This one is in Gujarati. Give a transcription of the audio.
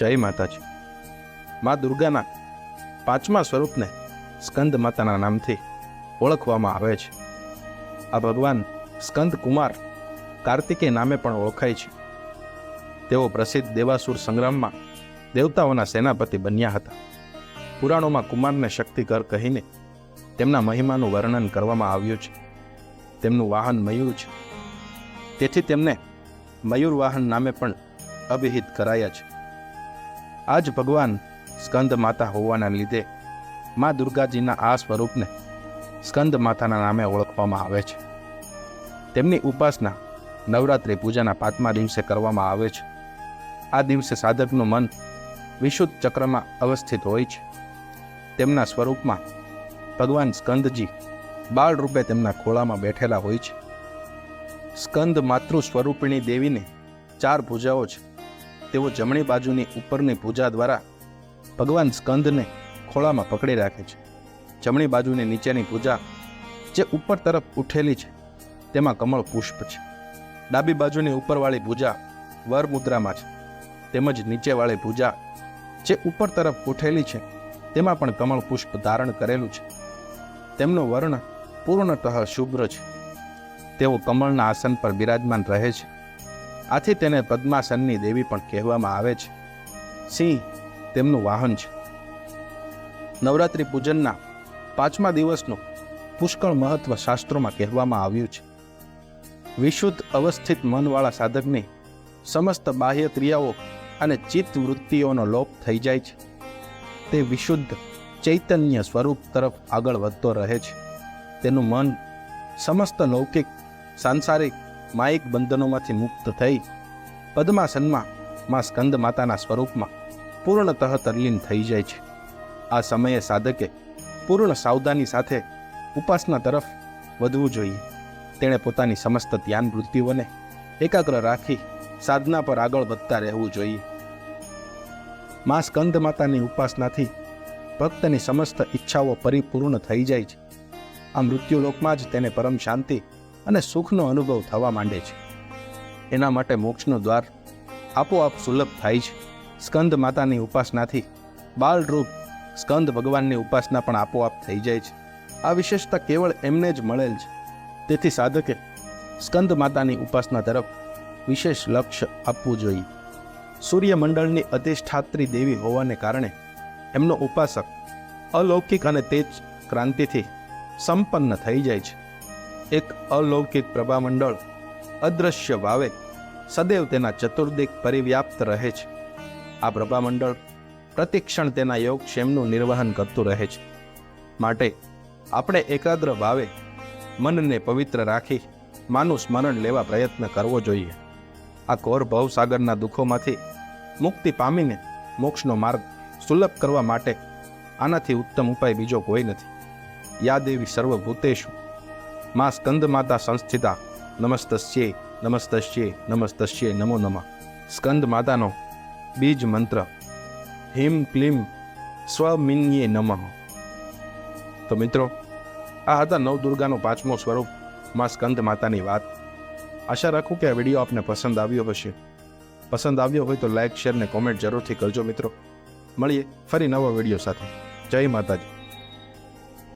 જય માતાજી. મા દુર્ગાના પાંચમા સ્વરૂપને સ્કંદ માતાના નામથી ઓળખવામાં આવે છે. આ ભગવાન સ્કંદ કુમાર કાર્તિકે નામે પણ ઓળખાય છે. તેઓ પ્રસિદ્ધ દેવાસુર સંગ્રામમાં દેવતાઓના સેનાપતિ બન્યા હતા. પુરાણોમાં કુમારને શક્તિકર કહીને તેમના મહિમાનું વર્ણન કરવામાં આવ્યું છે. તેમનું વાહન મયુર છે. તેથી તેમને મયુર વાહન નામે પણ અભિહિત કરાયા છે. આ જ ભગવાન સ્કંદ માતા હોવાના લીધે મા દુર્ગાજીના આ સ્વરૂપને સ્કંદ માતાના નામે ઓળખવામાં આવે છે. તેમની ઉપાસના નવરાત્રિ પૂજાના પાંચમા દિવસે કરવામાં આવે છે. આ દિવસે સાધકનું મન વિશુદ્ધ ચક્રમાં અવસ્થિત હોય છે. તેમના સ્વરૂપમાં ભગવાન સ્કંદજી બાળ રૂપે તેમના ખોળામાં બેઠેલા હોય છે. સ્કંદ માતૃ સ્વરૂપિણી દેવીને ચાર પૂજાઓ છે. તેઓ જમણી બાજુની ઉપરની પૂજા દ્વારા ભગવાન સ્કંદને ખોળામાં પકડી રાખે છે. જમણી બાજુની નીચેની પૂજા જે ઉપર તરફ ઉઠેલી છે, તેમાં કમળ પુષ્પ છે. ડાબી બાજુની ઉપરવાળી પૂજા વર મુદ્રામાં છે. તેમજ નીચેવાળી પૂજા જે ઉપર તરફ ઉઠેલી છે, તેમાં પણ કમળ પુષ્પ ધારણ કરેલું છે. તેમનો વર્ણ પૂર્ણતઃ શુભ્ર છે. તેઓ કમળના આસન પર બિરાજમાન રહે છે. આથી તેને પદ્માસનની દેવી પણ કહેવામાં આવે છે. સિંહ, તેમનું વાહન છે. નવરાત્રિ પૂજનના પાંચમા દિવસનું પુષ્કળ મહત્વ શાસ્ત્રોમાં કહેવામાં આવ્યું છે. વિશુદ્ધ અવસ્થિત મનવાળા સાધકની સમસ્ત બાહ્ય ક્રિયાઓ અને ચિત્ત વૃત્તિઓનો લોપ થઈ જાય છે. તે વિશુદ્ધ ચૈતન્ય સ્વરૂપ તરફ આગળ વધતો રહે છે. તેનું મન સમસ્ત લૌકિક, સાંસારિક માયિક બંધનોમાંથી મુક્ત થઈ પદ્માસનમાં માં સ્કંદ માતાના સ્વરૂપમાં પૂર્ણતઃ તલ્લીન થઈ જાય છે. આ સમયે સાધકે પૂર્ણ સાવધાની સાથે ઉપાસના તરફ વધવું જોઈએ. તેણે પોતાની સમસ્ત ધ્યાન વૃત્તિઓને એકાગ્ર રાખી સાધના પર આગળ વધતા રહેવું જોઈએ. મા સ્કંદ માતાની ઉપાસનાથી ભક્તની સમસ્ત ઈચ્છાઓ પરિપૂર્ણ થઈ જાય છે. આ મૃત્યુલોકમાં જ તેને પરમ શાંતિ અને સુખનો અનુભવ થવા માંડે છે. એના માટે મોક્ષનું દ્વાર આપોઆપ સુલભ થાય છે. સ્કંદ માતાની ઉપાસનાથી બાળરૂપ સ્કંદ ભગવાનની ઉપાસના પણ આપોઆપ થઈ જાય છે. આ વિશેષતા કેવળ એમને જ મળેલ છે. તેથી સાધકે સ્કંદ માતાની ઉપાસના તરફ વિશેષ લક્ષ્ય આપવું જોઈએ. સૂર્યમંડળની અધિષ્ઠાત્રી દેવી હોવાને કારણે એમનો ઉપાસક અલૌકિક અને તેજ ક્રાંતિથી સંપન્ન થઈ જાય છે. એક અલૌકિક પ્રભામંડળ અદૃશ્ય ભાવે સદૈવ તેના ચતુર્દિક પરિવ્યાપ્ત રહે છે. આ પ્રભામંડળ પ્રતિક્ષણ તેના યોગક્ષેમનું નિર્વહન કરતું રહે છે. માટે આપણે એકાગ્ર ભાવે મનને પવિત્ર રાખી, માનું સ્મરણ લેવા પ્રયત્ન કરવો જોઈએ. આ કોર ભવસાગરના દુઃખોમાંથી મુક્તિ પામીને મોક્ષનો માર્ગ સુલભ કરવા માટે આનાથી ઉત્તમ ઉપાય બીજો કોઈ નથી. યાદ એવી સર્વભૂતેષુ મા સ્કંદ માતા સંસ્થિતા. નમસ્તસ્યે નમસ્તસ્યે નમસ્તસ્યે, નમો નમઃ. સ્કંદ માતાનો બીજ મંત્ર. હિમ ક્લીમ સ્વમિન્યે નમઃ. તો મિત્રો, આ હતા નવદુર્ગાનો પાંચમો સ્વરૂપમાં સ્કંદ માતાની વાત. આશા રાખું કે આ વીડિયો આપને પસંદ આવ્યો હશે. પસંદ આવ્યો હોય તો લાઇક શેર ને કોમેન્ટ જરૂરથી કરજો મિત્રો. મળીએ ફરી નવા વીડિયો સાથે. જય માતાજી.